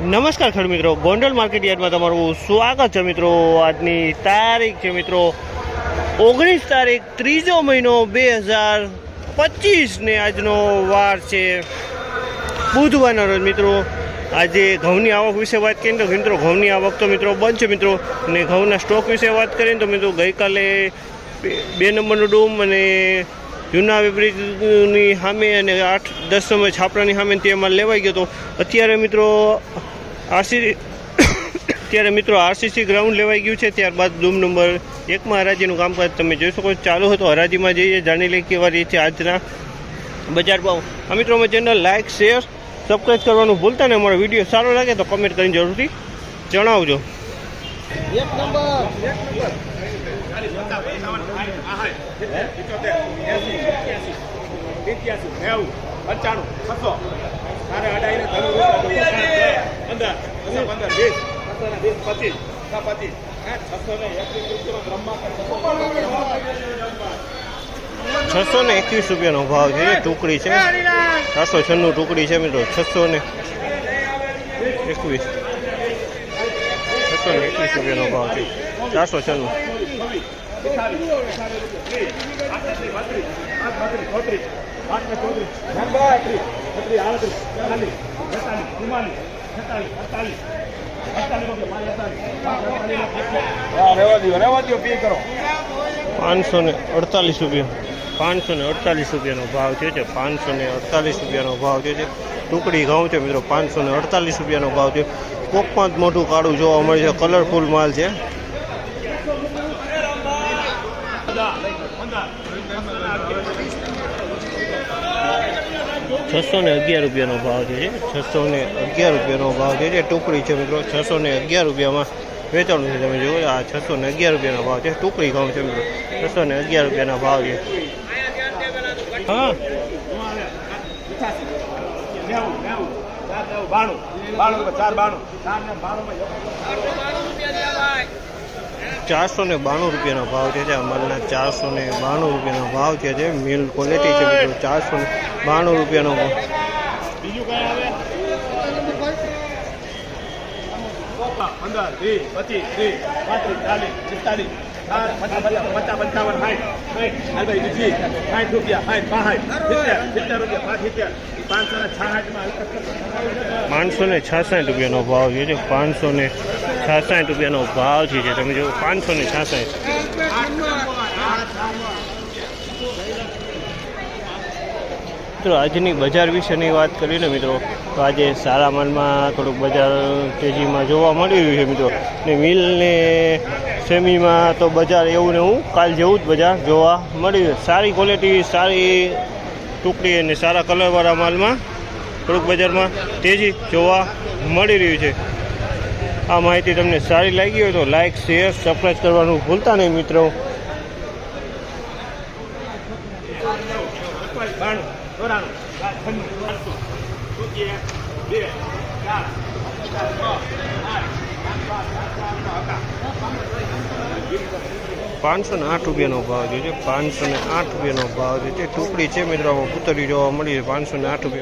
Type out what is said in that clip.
નમસ્કાર ખેડૂત મિત્રો, ગોંડલ માર્કેટ યાર્ડમાં તમારું સ્વાગત છે મિત્રો. આજની તારીખ છે મિત્રો, ઓગણીસ તારીખ, ત્રીજો મહિનો બે હજાર પચીસ ને આજનો વાર છે બુધવારના રોજ મિત્રો. આજે ઘઉંની આવક વિશે વાત કરીએ તો મિત્રો, ઘઉંની આવક તો મિત્રો બંધ છે મિત્રો. અને ઘઉંના સ્ટોક વિશે વાત કરીએ તો મિત્રો, ગઈકાલે બે નંબરનો ડોમ અને જૂના વિપરીતની સામે અને આઠ, દસ સમય છાપરાની સામે તેમાં લેવાઈ ગયો હતો. અત્યારે મિત્રો આરસી અત્યારે મિત્રો આરસીસી ગ્રાઉન્ડ લેવાઈ ગયું છે ત્યારબાદ ડૂમ નંબર એકમાં હરાજીનું કામકાજ તમે જોઈ શકો છો. ચાલુ હતો હરાજીમાં જઈએ જાણી લઈએ કેવા રીતે આજના બજાર ભાવ. આ મિત્રો અમે ચેનલ લાઇક શેર સબસ્ક્રાઈબ કરવાનું ભૂલતા ને અમારો વીડિયો સારો લાગે તો કમેન્ટ કરીને જરૂરથી જણાવજો. એક નંબર. પંચાણું છસો. તારે અઢાઈને પંદર પંદર પંદર વીસ. પંદર વીસ પચીસ પચીસ. છસો ને એકવીસ બ્રહ્મા છસો ને એકવીસ રૂપિયાનો ભાવ છે એ ટુકડી છે. ચારસો છન્નું ટુકડી છે મિત્રો છસો ને એકવીસ. છસો ને એકવીસ રૂપિયાનો ભાવ છે ચારસો છન્નું. રેવા દો રેવા દો પી કરો. પાંચસો ને અડતાલીસ રૂપિયા. પાંચસો ને અડતાલીસ રૂપિયાનો ભાવ છે છે. પાંચસો ને અડતાલીસ રૂપિયાનો ભાવ થયો છે. ટુકડી ઘઉં છે મિત્રો. પાંચસો ને અડતાલીસ રૂપિયાનો ભાવ છે કોકમાં જ મોટું કાળું જોવા મળે છે. કલરફુલ માલ છે. છસો ને અગિયાર રૂપિયાનો ભાવ છે છસો ને અગિયાર રૂપિયાનો ભાવ છે જે ટુકડી છે મિત્રો છસો ને અગિયાર રૂપિયામાં વેચાણું છે, તમે જુઓ, આ છસો ને અગિયાર રૂપિયાનો ભાવ છે ટુકડી ઘઉં છે, મિત્રો. છસો ને અગિયાર રૂપિયાના ભાવ છે. હા? બાણું. બાણું ચાર બાણું. ચાર બાણું ચારસો ને બાણું રૂપિયાનો ભાવ છે. જે અમલના ચારસો ને બાણું રૂપિયાનો ભાવ છે. જે મિલ ક્વોલિટી છે ચારસો ને બાણું રૂપિયાનો બીજું પંદર વીસ પચીસ ત્રીસ પાંત્રીસ ચાલીસ પિસ્તાલીસ પચાસ પચાસ પચાસ પંચાવન સાઠ સાઠ બીજી સાઠ રૂપિયા સાઠ પાંઠ સિત્તેર સિત્તેર રૂપિયા પાંચ સિત્તેર પાંચસો ને છાસઠમાં પાંચસો ને છાસઠ રૂપિયાનો ભાવ છે જે પાંચસો ને છાસઠ રૂપિયાનો ભાવ છે તમે જો પાંચસો ને છાસઠ. મિત્રો, આજની બજાર વિશેની વાત કરીને મિત્રો, તો આજે સારા માલમાં થોડુંક બજાર તેજીમાં જોવા મળી રહ્યું છે મિત્રો. ને મિલ ને સેમીમાં તો બજાર એવું ને એવું, કાલ જેવું જ બજાર જોવા મળી રહ્યું. સારી ક્વોલિટી સારી ટુકડી અને સારા કલરવાળા માલમાં થોડુંક બજારમાં તેજી જોવા મળી રહ્યું છે. આ માહિતી તમને સારી લાગી હોય તો લાઇક શેર સબસ્ક્રાઈબ કરવાનું ભૂલતા નહીં મિત્રો. બાણું ચોરાણું પાંચસો ને આઠ રૂપિયાનો ભાવ જે છે. પાંચસો ને આઠ રૂપિયાનો ભાવ છે. ટુકડી છે મિત્રો પૂતળી જોવા મળી પાંચસો ને આઠ રૂપિયા